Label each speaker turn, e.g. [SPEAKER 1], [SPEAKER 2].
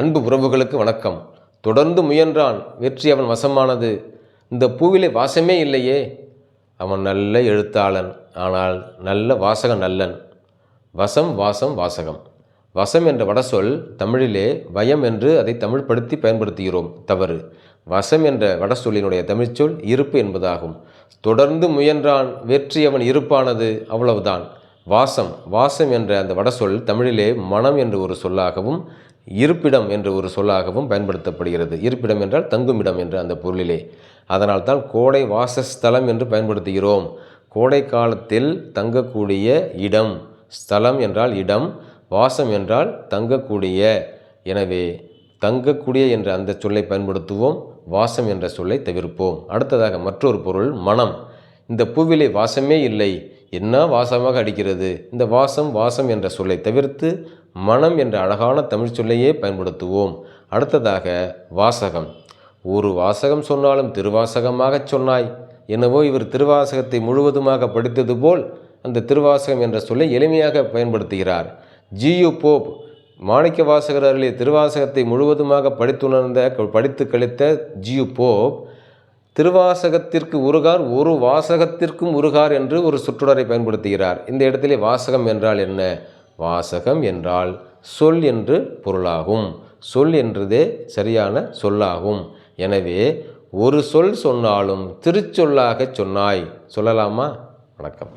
[SPEAKER 1] அன்பு உறவுகளுக்கு வணக்கம். தொடர்ந்து முயன்றான் வெற்றி அவன் வசமானது. இந்த பூவிலே வாசமே இல்லையே. அவன் நல்ல எழுத்தாளன் ஆனால் நல்ல வாசக நல்லன். வசம் வாசம் வாசகம். வசம் என்ற வடசொல் தமிழிலே வயம் என்று அதை தமிழ்படுத்தி பயன்படுத்துகிறோம். தவறு. வசம் என்ற வடசொல்லினுடைய தமிழ்ச்சொல் இருப்பு என்பதாகும். தொடர்ந்து முயன்றான் வெற்றி அவன் இருப்பானது அவ்வளவுதான். வாசம் வாசம் என்ற அந்த வடசொல் தமிழிலே மனம் என்று ஒரு சொல்லாகவும் இருப்பிடம் என்று ஒரு சொல்லாகவும் பயன்படுத்தப்படுகிறது. இருப்பிடம் என்றால் தங்குமிடம் என்று அந்த பொருளிலே. அதனால்தான் கோடை வாசஸ்தலம் என்று பயன்படுத்துகிறோம். கோடை காலத்தில் தங்கக்கூடிய இடம் ஸ்தலம் என்றால் இடம் வாசம் என்றால் தங்கக்கூடிய. எனவே தங்கக்கூடிய என்ற அந்த சொல்லை பயன்படுத்துவோம் வாசம் என்ற சொல்லை தவிர்ப்போம். அடுத்ததாக மற்றொரு பொருள் மனம். இந்த பூவிலே வாசமே இல்லை. என்ன வாசமாக அடிக்கிறது? இந்த வாசம் வாசம் என்ற சொல்லை தவிர்த்து மனம் என்ற அழகான தமிழ் சொல்லையே பயன்படுத்துவோம். அடுத்ததாக வாசகம். ஒரு வாசகம் சொன்னாலும் திருவாசகமாகச் சொன்னாய். என்னவோ இவர் திருவாசகத்தை முழுவதுமாக படித்தது போல் அந்த திருவாசகம் என்ற சொல்லை எளிமையாக பயன்படுத்துகிறார். G U Pope. மாணிக்க வாசகர் அருளிய திருவாசகத்தை முழுவதுமாக படித்துணர்ந்த படித்து கழித்த ஜியு போப் திருவாசகத்திற்கு உருகார் ஒரு வாசகத்திற்கும் உருகார் என்று ஒரு சுற்றுடரை பயன்படுத்துகிறார். இந்த இடத்திலே வாசகம் என்றால் என்ன? வாசகம் என்றால் சொல் என்று பொருளாகும். சொல் என்றதே சரியான சொல்லாகும். எனவே ஒரு சொல் சொன்னாலும் திருச்சொல்லாகச் சொன்னாய். சொல்லலாமா? வணக்கம்.